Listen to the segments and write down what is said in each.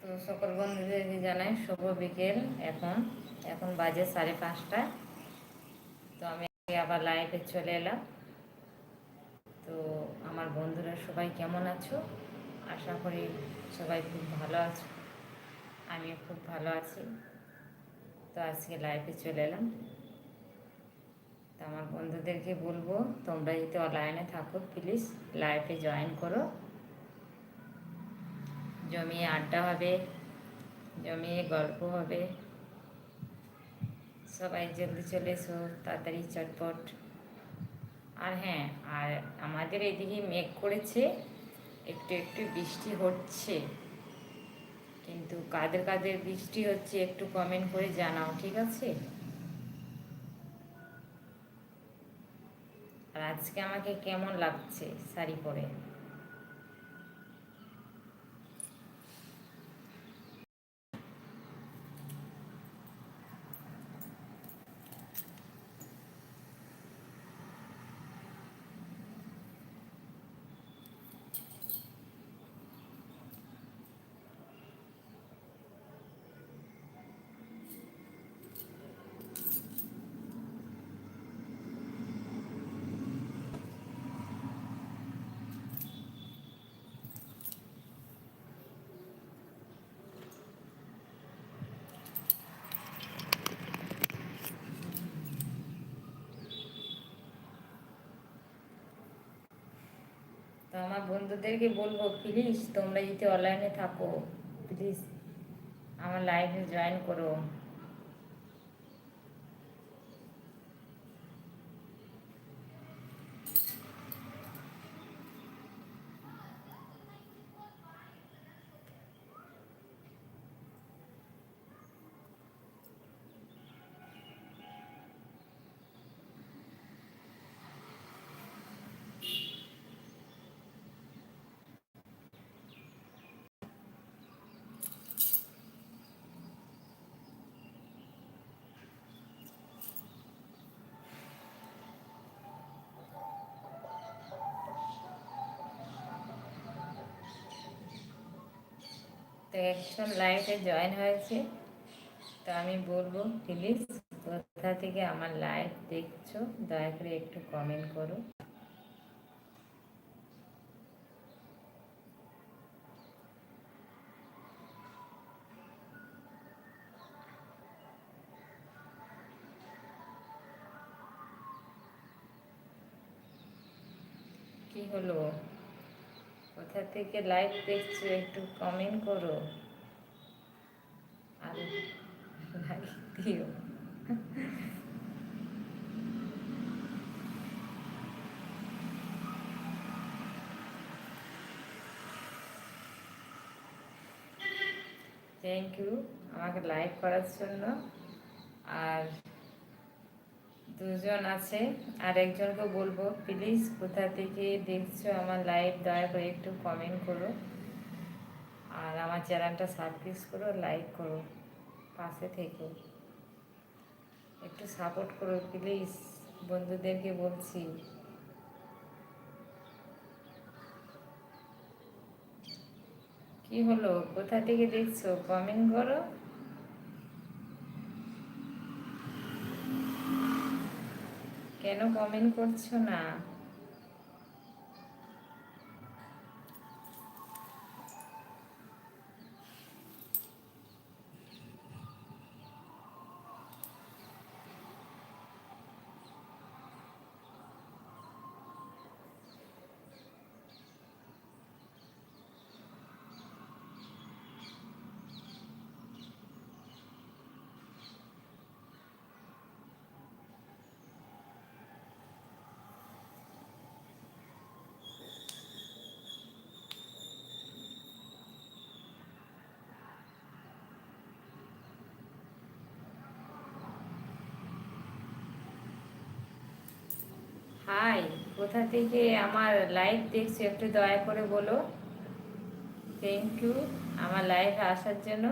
তো সকল বন্ধুদেরকে জানাই শুভ বিকেল এখন। এখন বাজে সাড়ে পাঁচটা। তো আমি আবার লাইভে চলে এলাম। তো আমার বন্ধুরা সবাই কেমন আছো? আশা করি সবাই খুব ভালো আছো। আমিও খুব ভালো আছি। তো আজকে লাইভে চলে এলাম। তো আমার বন্ধুদেরকে বলব, তোমরা যদি অনলাইনে থাকো প্লিজ লাইভে জয়েন করো। জমিয়ে আড্ডা হবে, জমিয়ে গল্প হবে। সবাই জলদি চলে এসো, তাড়াতাড়ি চটপট। আর হ্যাঁ আর আমাদের এদিকে মেঘ করেছে, একটু একটু বৃষ্টি হচ্ছে। কিন্তু কাদের কাদের বৃষ্টি হচ্ছে একটু কমেন্ট করে জানাও, ঠিক আছে? আর আজকে আমাকে কেমন লাগছে শাড়ি পরে তো আমার বন্ধুদেরকে বলব প্লিজ তোমরা যদি অনলাইনে থাকো প্লিজ আমার লাইভে জয়েন করো। তো একজন লাইভে জয়েন হয়েছে। তো আমি বলব প্লিজ কোথা থেকে আমার লাইভ দেখছ, দয়া করে একটু কমেন্ট করো। কি হলো? কোথা থেকে লাইভ দেখছ, একটু কমেন্ট করো। আর লাইক দিও। থ্যাংক ইউ আমাকে লাইক করার জন্য। আর দুজন আছে। আর একজনকে বলব, প্লিজ কোথা থেকে দেখছ আমার লাইভ? দয়া করে একটু কমেন্ট করো। আর আমার চ্যানেলটা সাবস্ক্রাইব করো, লাইক করো, পাশে থেকে। একটু সাপোর্ট করো, প্লিজ। বন্ধুদেরকে বলছি। কি হলো? কোথা থেকে দেখছ? কমেন্ট করো। কেন কমেন্ট করছ না? হাই, কোথা থেকে আমার লাইভ দেখছ একটু দয়া করে বলো। থ্যাংক ইউ আমার লাইভে আসার জন্য।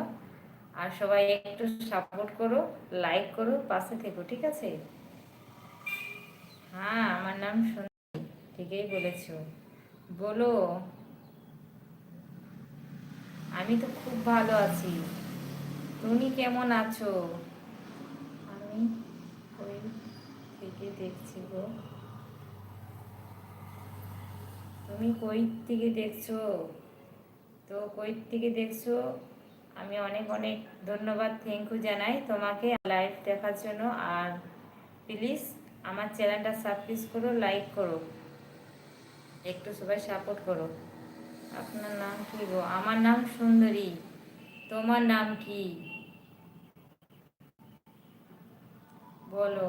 আর সবাই একটু সাপোর্ট করো লাইক করো, পাশে থেকো, ঠিক আছে? হ্যাঁ আমার নাম সুন্দরী ঠিকই বলেছ। বলো, আমি তো খুব ভালো আছি। তুমি কেমন আছো? আমি ওই থেকে দেখছি গো। তুমি কই থেকে দেখছ? তো কই থেকে দেখছ? আমি অনেক অনেক ধন্যবাদ থ্যাংক ইউ জানাই তোমাকে লাইভ দেখার জন্য। আর প্লিজ আমার চ্যানেলটা সাবস্ক্রাইব করো লাইক করো। একটু সবাই সাপোর্ট করো। আপনার নাম কি গো? আমার নাম সুন্দরী। তোমার নাম কি? বলো।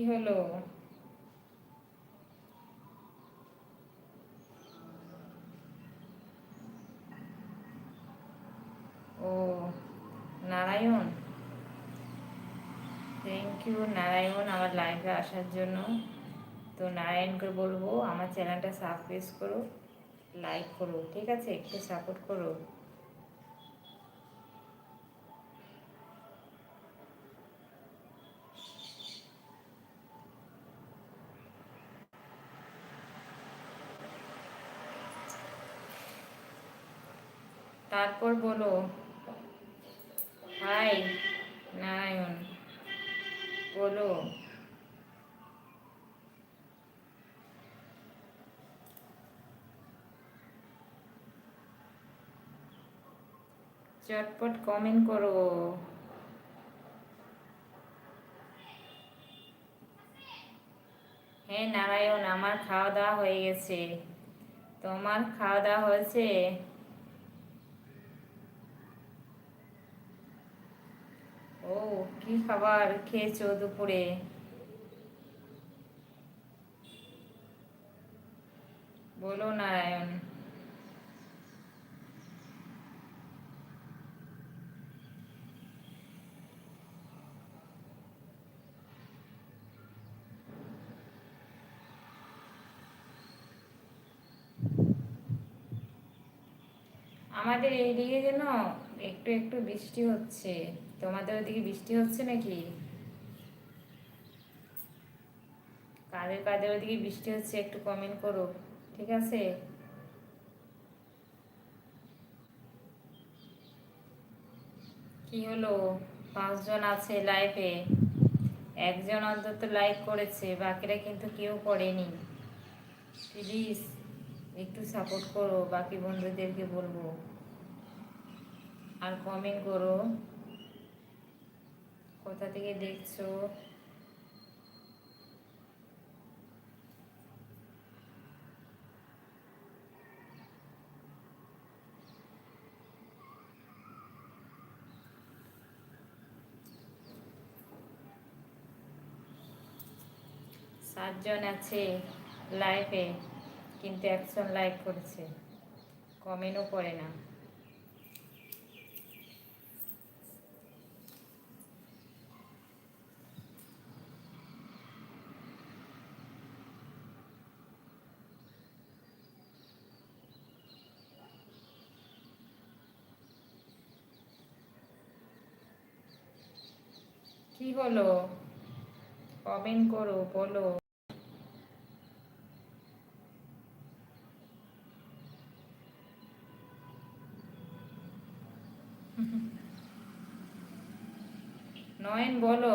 কি হলো? ও, নারায়ণ। থ্যাংক ইউ নারায়ণ, আমার লাইভে আসার জন্য। তো নারায়ণকে বলব, আমার চ্যানেলটা সাবস্ক্রাইব করো লাইক করো, ঠিক আছে? একটু সাপোর্ট করো। তারপর বলো, হাই, নারায়ণ, বলো। চটপট কমেন্ট করো। হ্যাঁ নারায়ণ, আমার খাওয়া দাওয়া হয়ে গেছে। তোমার খাওয়া দাওয়া হয়েছে ও কি খাবার খেয়েছো দুপুরে? বলো নারায়ণ। আমাদের এইদিকে যেন একটু একটু বৃষ্টি হচ্ছে। তোমাদের ওদিকে বৃষ্টি হচ্ছে নাকি? কাদের কাদের ওদিকে বৃষ্টি হচ্ছে একটু কমেন্ট করো, ঠিক আছে? কি হলো? পাঁচজন আছে লাইফে একজন অন্তত লাইক করেছে, বাকিরা কিন্তু কেউ করেনি। প্লিজ একটু সাপোর্ট করো, বাকি বন্ধুদেরকে বলব। আর কমেন্ট করো। কোথা থেকে দেখছ? সাতজন আছে লাইভে কিন্তু একজন লাইক করেছে। কমেন্টও করে না কি হলো কমেন্ট করো বলো। নয়ন বলো।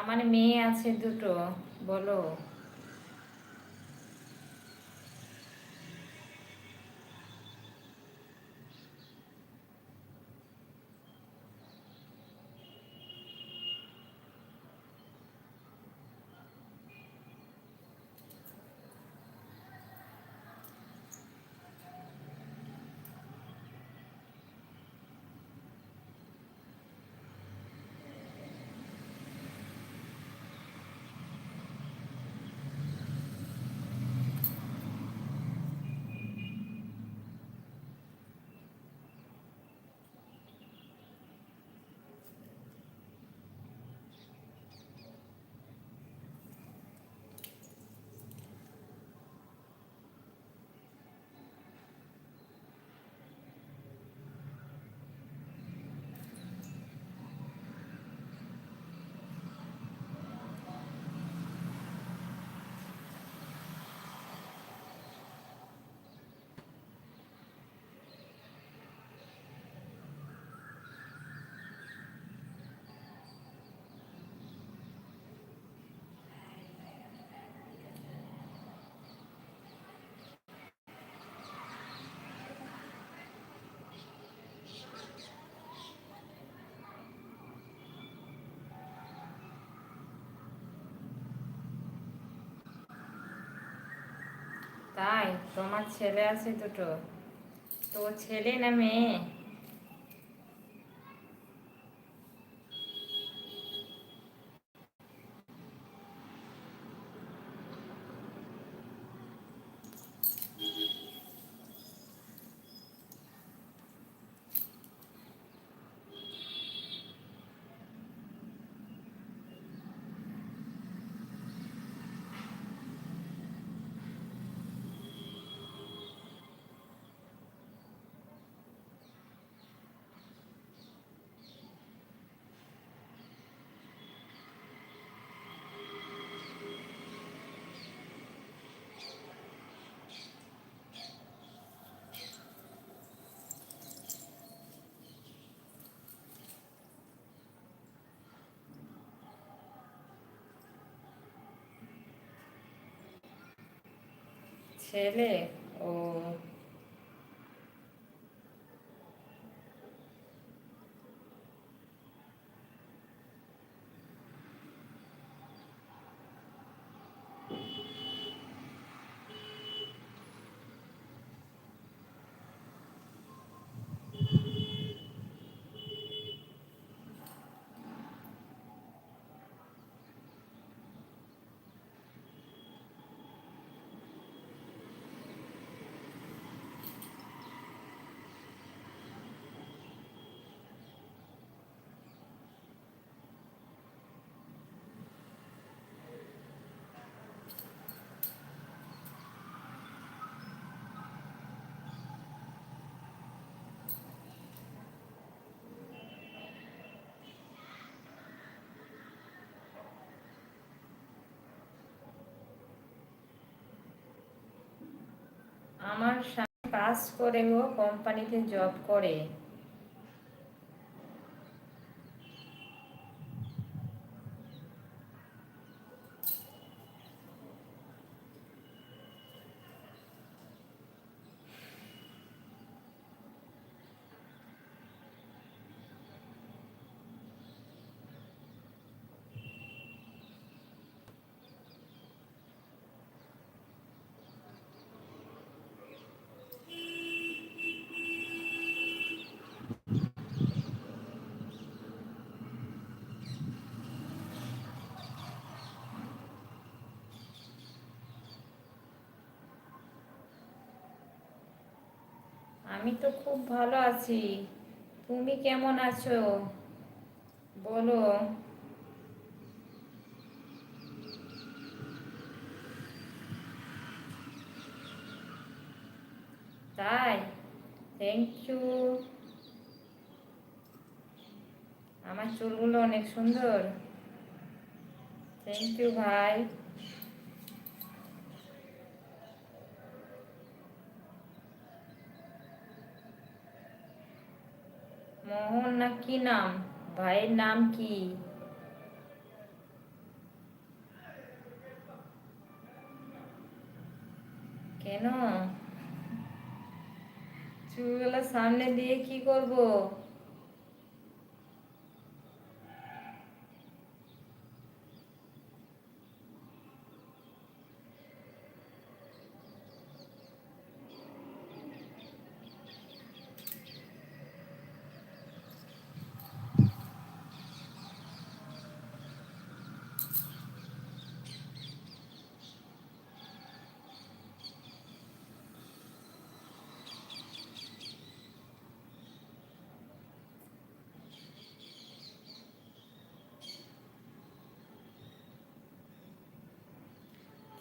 আমার মেয়ে আছে দুটো বলো তাই তোমার ছেলে আছে দুটো। তো ছেলে না মেয়ে? ছেলে ও আমার স্বামী কাজ করেও কোম্পানিতে জব করে। আমি তো খুব ভালো আছি। তুমি কেমন আছো? বলো। তাই? থ্যাংক ইউ আমার চুলগুলো অনেক সুন্দর। থ্যাংক ইউ ভাই। মোহন না কি নাম? ভাইয়ের নাম কি? কেন? চুলগুলো সামনে দিয়ে কি করব?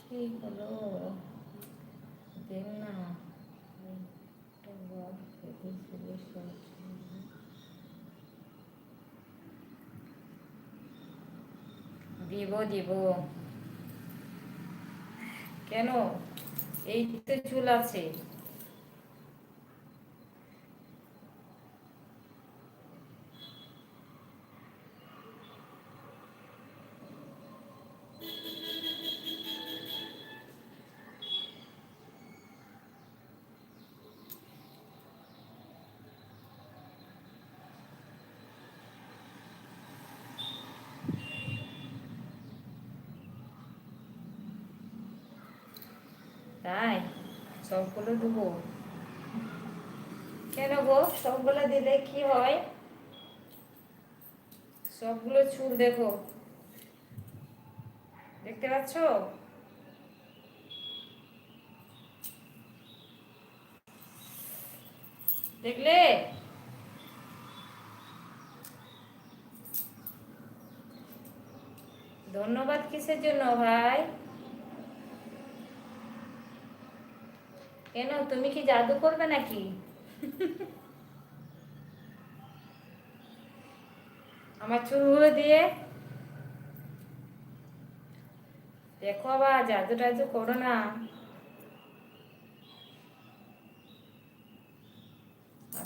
কি হলো দেখ না দিব দিব কেন এই তো চুল আছে তাই সবগুলো দেবো। কেন গো? সবগুলো দিলে কি হয়? সবগুলো চুল দেখো। দেখতে পাচ্ছ? দেখলে? ধন্যবাদ কিসের জন্য ভাই? কেন তুমি কি জাদু করবে নাকি? আমার চুলগুলো দিয়ে দেখো আবার, জাদু টাদু করো না।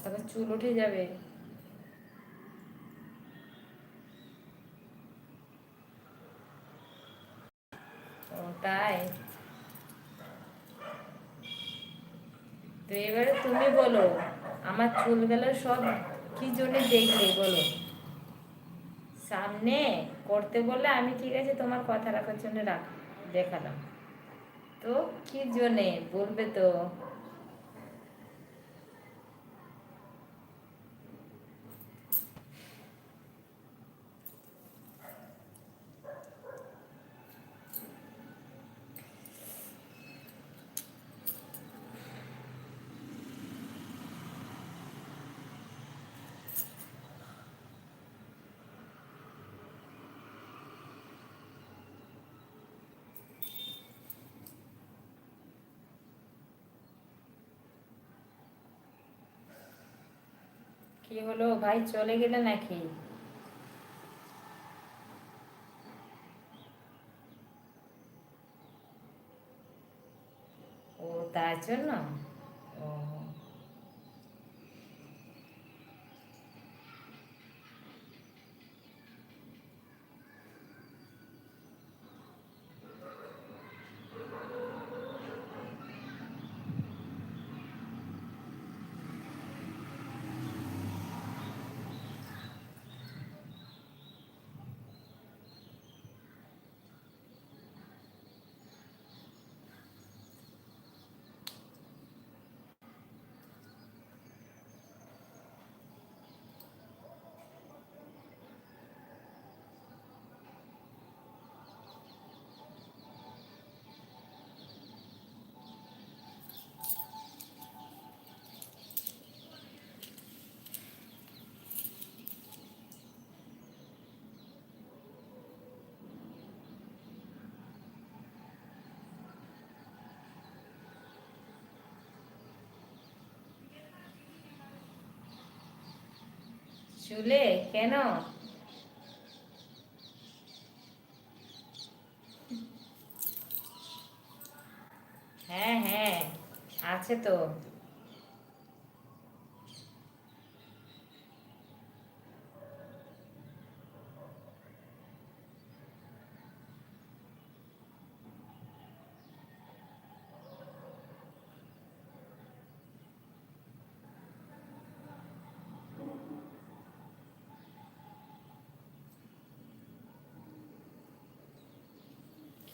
তারপর চুল উঠে যাবে। ও, তাই? তো এবারে তুমি বলো, আমার চুলগুলো সব কি জন্য দেখলে বলো? সামনে করতে বললে আমি ঠিক আছে, তোমার কথা রাখার জন্য রাখ, দেখালাম। তো কি জন্যে বলবে তো? কি হলো? ভাই চলে গেলে নাকি? ও তার জন্য ও চুলে কেন? হ্যাঁ হ্যাঁ আছে তো।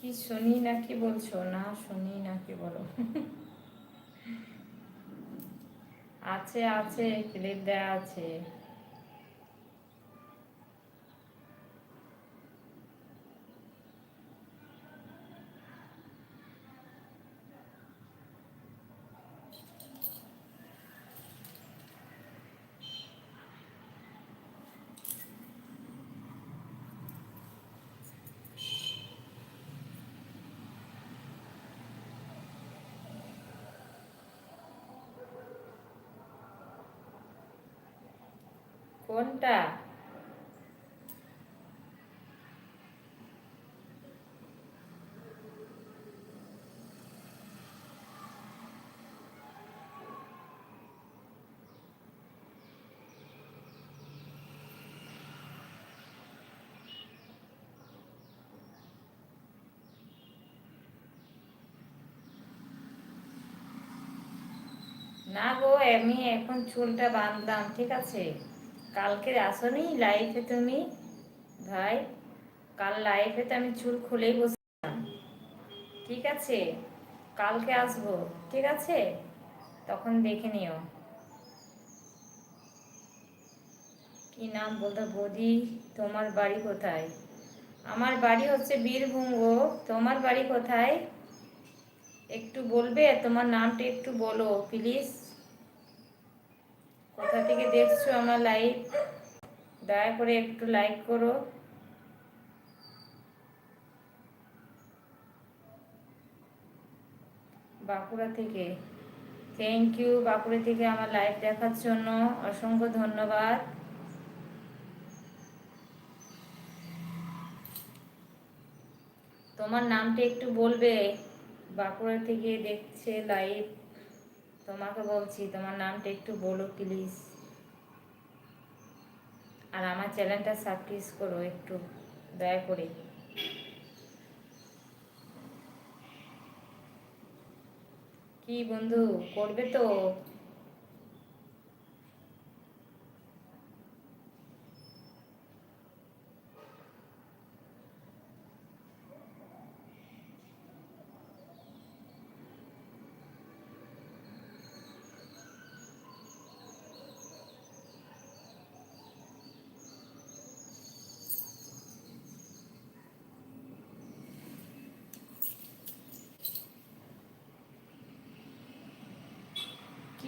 কি শুনি না কি বলছো? না শুনি না কি বলো? আছে আছে ক্লিপ দেওয়া আছে। কোনটা? না গো আমি এখন চুলটা বাঁধলাম ঠিক আছে? কালকে আসনি লাইফে তুমি, ভাই, কাল লাইফে তো আমি চুল খুলেই বসলাম ঠিক আছে? কালকে আসব, ঠিক আছে? তখন দেখে নিও। কি নাম বলতো বৌদি? তোমার বাড়ি কোথায়? আমার বাড়ি হচ্ছে বীরভূম গো। তোমার বাড়ি কোথায়? একটু বলবে? তোমার নামটা একটু বলো প্লিজ কোথা থেকে দেখছ আমার লাইভ? দয়া করে একটু লাইক করো। বাঁকুড়া থেকে। থ্যাংক ইউ বাঁকুড়া থেকে আমার লাইভ দেখার জন্য অসংখ্য ধন্যবাদ। তোমার নামটা একটু বলবে? বাঁকুড়া থেকে দেখছে লাইভ। তোমাকে বলছি, তোমার নামটা একটু বলো প্লিজ আর আমার চ্যানেলটা সাবস্ক্রাইব করো একটু, দয়া করে। কি বন্ধু, করবে তো?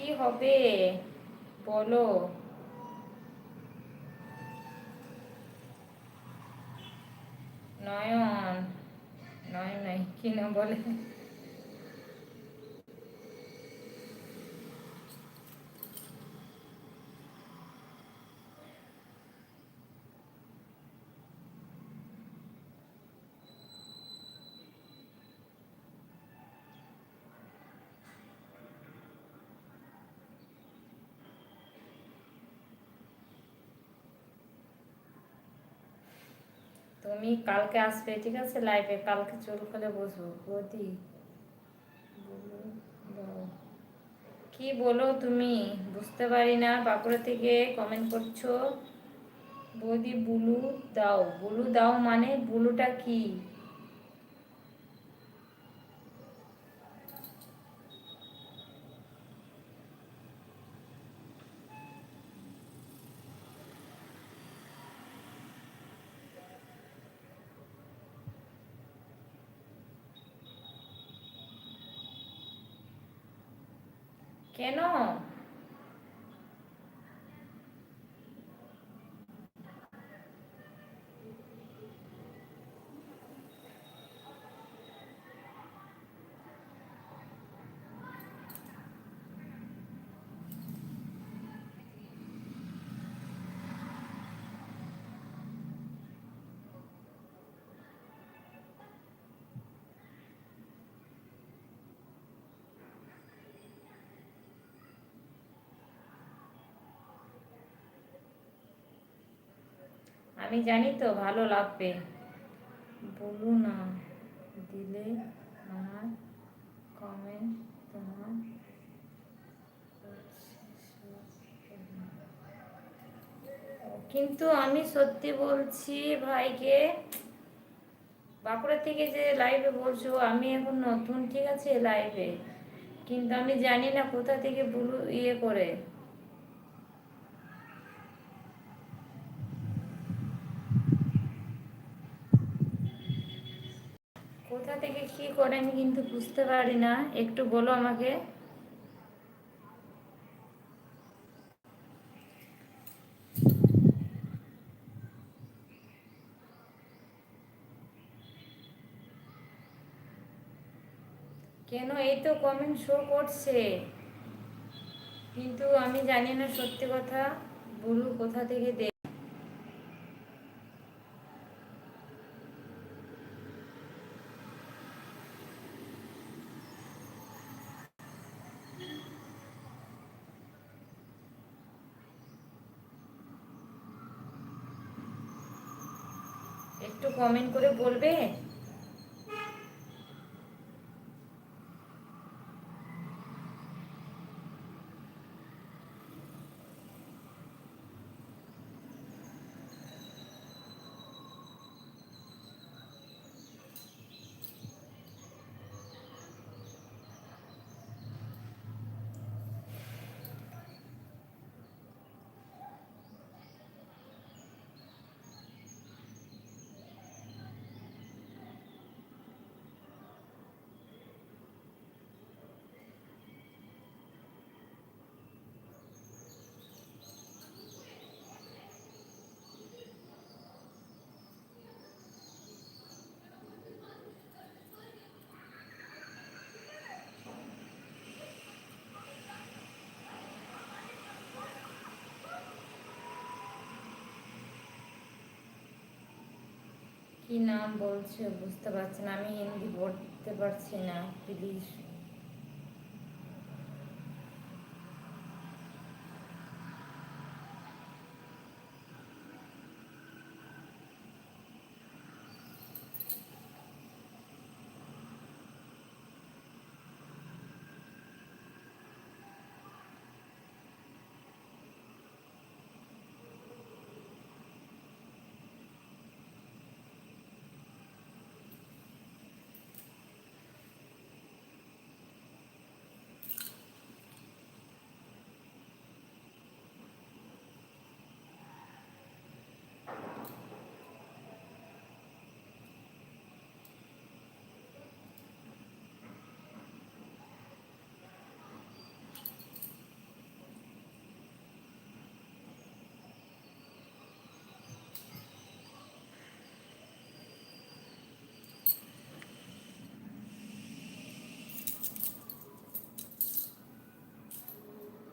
কি হবে? বলো। নয়ন। নয় নয় কি না বলে? তুমি কালকে আসবে, ঠিক আছে? লাইভে কালকে চুল খুলে বসবো। বৌদি কি বলো তুমি? বুঝতে পারি না, বাঁকুড়া থেকে কমেন্ট করছ। বৌদি, বুলু দাও। বুলু দাও মানে বুলুটা কি কেন আমি জানি তো, ভালো লাগবে। বলো না, দিলে আমার কমেন্ট তোমার কিন্তু আমি সত্যি বলছি ভাইকে, বাঁকুড়া থেকে যে লাইভে বলছো, আমি এখন নতুন, ঠিক আছে লাইভে কিন্তু আমি জানি না কোথা থেকে বুলু ইয়ে করে কোথা থেকে কি করে আমি কিন্তু বুঝতে পারি না। একটু বলো আমাকে। কেন এই তো কমেন্ট শো করছে? কিন্তু আমি জানি না সত্যি কথা। বুলু কোথা থেকে দে একটু কমেন্ট করে বলবে? কি নাম বলছে? বুঝতে পারছি না। আমি হিন্দি পড়তে পারছি না প্লিজ